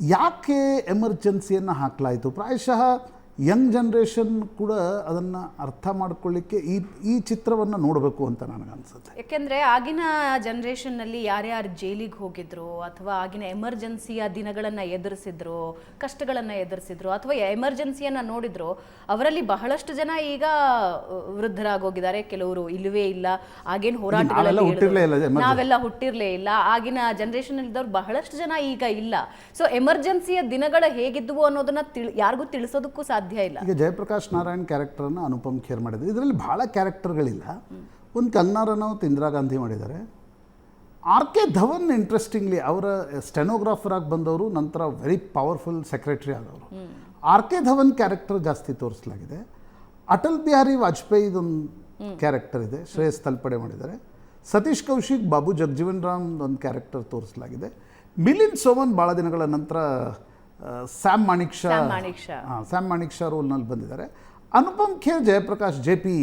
ಯಾಕೆ ಎಮರ್ಜೆನ್ಸಿಯನ್ನು ಹಾಕಲಾಯಿತು? ಪ್ರಾಯಶಃ ಯಂಗ್ ಜನ್ರೇಷನ್ ಕೂಡ ಅದನ್ನು ಅರ್ಥ ಮಾಡ್ಕೊಳ್ಳಿಕ್ಕೆ ಈ ಈ ಚಿತ್ರವನ್ನು ನೋಡಬೇಕು ಅಂತ ನನಗನ್ಸುತ್ತೆ ಯಾಕೆಂದ್ರೆ ಆಗಿನ ಜನರೇಷನ್ನಲ್ಲಿ ಯಾರ್ಯಾರು ಜೈಲಿಗೆ ಹೋಗಿದ್ರು ಅಥವಾ ಆಗಿನ ಎಮರ್ಜೆನ್ಸಿಯ ದಿನಗಳನ್ನ ಎದುರಿಸಿದ್ರು ಕಷ್ಟಗಳನ್ನ ಎದುರಿಸಿದ್ರು ಅಥವಾ ಎಮರ್ಜೆನ್ಸಿಯನ್ನ ನೋಡಿದ್ರು ಅವರಲ್ಲಿ ಬಹಳಷ್ಟು ಜನ ಈಗ ವೃದ್ಧರಾಗೋಗಿದ್ದಾರೆ. ಕೆಲವರು ಇಲ್ಲವೇ ಇಲ್ಲ ಆಗಿನ ಹೋರಾಟ ನಾವೆಲ್ಲ ಹುಟ್ಟಿರ್ಲೇ ಇಲ್ಲ ಆಗಿನ ಜನ್ರೇಷನ್ ಇದ್ದವ್ರು ಬಹಳಷ್ಟು ಜನ ಈಗ ಇಲ್ಲ. ಸೊ ಎಮರ್ಜೆನ್ಸಿಯ ದಿನಗಳ ಹೇಗಿದ್ವು ಅನ್ನೋದನ್ನ ತಿಳ್ ಯಾರಿಗೂ ತಿಳಿಸೋದಕ್ಕೂ ಸಾಧ್ಯ ಇಲ್ಲ. ಈಗ ಜಯಪ್ರಕಾಶ್ ನಾರಾಯಣ್ ಕ್ಯಾರೆಕ್ಟರನ್ನು ಅನುಪಮ್ ಖೇರ್ ಮಾಡಿದ್ರು. ಇದರಲ್ಲಿ ಭಾಳ ಕ್ಯಾರೆಕ್ಟರ್ಗಳಿಲ್ಲ. ಒಂದು ಕಂಗನಾ ರನೌತ್ ಇಂದಿರಾ ಗಾಂಧಿ ಮಾಡಿದ್ದಾರೆ. ಆರ್ ಕೆ ಧವನ್ ಇಂಟ್ರೆಸ್ಟಿಂಗ್ಲಿ ಅವರ ಸ್ಟೆನೋಗ್ರಾಫರ್ ಆಗಿ ಬಂದವರು, ನಂತರ ವೆರಿ ಪವರ್ಫುಲ್ ಸೆಕ್ರೆಟರಿ ಆದವರು. ಆರ್ ಕೆ ಧವನ್ ಕ್ಯಾರೆಕ್ಟರ್ ಜಾಸ್ತಿ ತೋರಿಸಲಾಗಿದೆ. ಅಟಲ್ ಬಿಹಾರಿ ವಾಜಪೇಯಿದೊಂದು ಕ್ಯಾರೆಕ್ಟರ್ ಇದೆ, ಶ್ರೇಯಸ್ ತಲ್ಪಡೆ ಮಾಡಿದ್ದಾರೆ. ಸತೀಶ್ ಕೌಶಿಕ್, ಬಾಬು ಜಗಜೀವನ್ ರಾಮ್ ಒಂದು ಕ್ಯಾರೆಕ್ಟರ್ ತೋರಿಸಲಾಗಿದೆ. ಮಿಲಿಂದ್ ಸೋಮನ್ ಭಾಳ ದಿನಗಳ ನಂತರ Sam Manekshaw Sam Manekshaw. ಹಾಂ ಸ್ಯಾಮ್ ಮಾಣಿಕ್ ಶಾ ರೋಲ್ನಲ್ಲಿ ಬಂದಿದ್ದಾರೆ. ಅನುಪಮ್ ಖೇರ್ ಜಯಪ್ರಕಾಶ್ ಜೆ ಪಿ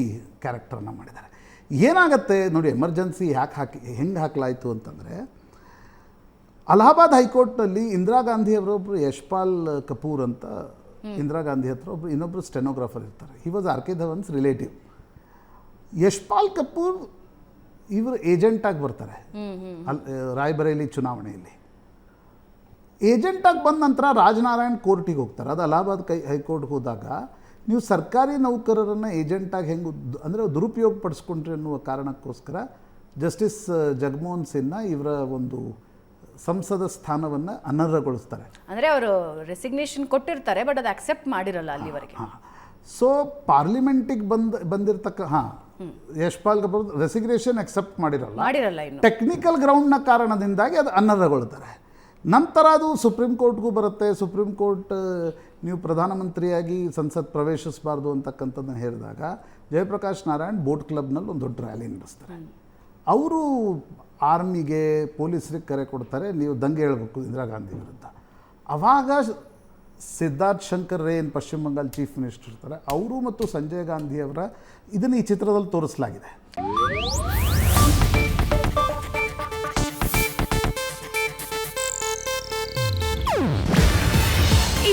ಕ್ಯಾರೆಕ್ಟರ್ನ ಮಾಡಿದ್ದಾರೆ. ಏನಾಗತ್ತೆ ನೋಡಿ ಎಮರ್ಜೆನ್ಸಿ ಯಾಕೆ ಹಾಕಿ ಹೆಂಗೆ ಹಾಕಲಾಯಿತು ಅಂತಂದರೆ ಅಲಹಾಬಾದ್ ಹೈಕೋರ್ಟ್ನಲ್ಲಿ ಇಂದಿರಾ ಗಾಂಧಿ ಅವರೊಬ್ಬರು ಯಶ್ಪಾಲ್ ಕಪೂರ್ ಅಂತ ಇಂದಿರಾ ಗಾಂಧಿ ಹತ್ರ ಒಬ್ಬರು ಇನ್ನೊಬ್ಬರು ಸ್ಟೆನೋಗ್ರಾಫರ್ ಇರ್ತಾರೆ. He was R K Dhawan's relative Yashpal Kapoor ಇವರು ಏಜೆಂಟಾಗಿ ಬರ್ತಾರೆ. ಅಲ್ಲಿ ರಾಯ್ಬರೇಲಿ ಚುನಾವಣೆಯಲ್ಲಿ. ಏಜೆಂಟಾಗಿ ಬಂದ ನಂತರ ರಾಜನಾರಾಯಣ್ ಕೋರ್ಟಿಗೆ ಹೋಗ್ತಾರೆ. ಅದು ಅಲಹಾಬಾದ್ ಕೈ ಹೈಕೋರ್ಟ್ಗೆ ಹೋದಾಗ ನೀವು ಸರ್ಕಾರಿ ನೌಕರರನ್ನು ಏಜೆಂಟಾಗಿ ಹೆಂಗೆ ಅಂದರೆ ದುರುಪಯೋಗ ಪಡಿಸ್ಕೊಂಡ್ರಿ ಅನ್ನುವ ಕಾರಣಕ್ಕೋಸ್ಕರ ಜಸ್ಟಿಸ್ ಜಗಮೋಹನ್ ಸಿನ್ಹಾ ಇವರ ಒಂದು ಸಂಸದ ಸ್ಥಾನವನ್ನು ಅನರ್ಹಗೊಳಿಸ್ತಾರೆ. ಅಂದರೆ ಅವರು ರೆಸಿಗ್ನೇಷನ್ ಕೊಟ್ಟಿರ್ತಾರೆ ಬಟ್ ಅದು ಅಕ್ಸೆಪ್ಟ್ ಮಾಡಿರಲ್ಲ ಅಲ್ಲಿವರೆಗೆ. ಹಾಂ ಸೊ ಪಾರ್ಲಿಮೆಂಟಿಗೆ ಬಂದ ಬಂದಿರತಕ್ಕ ಹಾಂ ಯಶ್ಪಾಲ್ ರೆಸಿಗ್ನೇಷನ್ ಅಕ್ಸೆಪ್ಟ್ ಮಾಡಿರಲ್ಲ. ಮಾಡಿರಲ್ಲ ಟೆಕ್ನಿಕಲ್ ಗ್ರೌಂಡ್ನ ಕಾರಣದಿಂದಾಗಿ ಅದು ಅನರ್ಹಗೊಳ್ತಾರೆ. ನಂತರ ಅದು ಸುಪ್ರೀಂ ಕೋರ್ಟ್ಗೂ ಬರುತ್ತೆ. ಸುಪ್ರೀಂ ಕೋರ್ಟ್ ನೀವು ಪ್ರಧಾನಮಂತ್ರಿಯಾಗಿ ಸಂಸತ್ ಪ್ರವೇಶಿಸಬಾರ್ದು ಅಂತಕ್ಕಂಥದ್ದನ್ನು ಹೇಳಿದಾಗ ಜಯಪ್ರಕಾಶ್ ನಾರಾಯಣ್ ಬೋಟ್ ಕ್ಲಬ್ನಲ್ಲಿ ಒಂದು ದೊಡ್ಡ ರ್ಯಾಲಿ ನಡೆಸ್ತಾರೆ. ಅವರು ಆರ್ಮಿಗೆ ಪೊಲೀಸರಿಗೆ ಕರೆ ಕೊಡ್ತಾರೆ. ನೀವು ದಂಗೆ ಹೇಳಬೇಕು ಇಂದಿರಾ ಗಾಂಧಿ ವಿರುದ್ಧ. ಅವಾಗ ಸಿದ್ಧಾರ್ಥ್ ಶಂಕರ್ ರೇ ಏನು ಪಶ್ಚಿಮ ಬಂಗಾಲ್ ಚೀಫ್ ಮಿನಿಸ್ಟರ್ ಇರ್ತಾರೆ, ಅವರು ಮತ್ತು ಸಂಜಯ್ ಗಾಂಧಿ ಅವರ ಇದನ್ನು ಈ ಚಿತ್ರದಲ್ಲಿ ತೋರಿಸಲಾಗಿದೆ.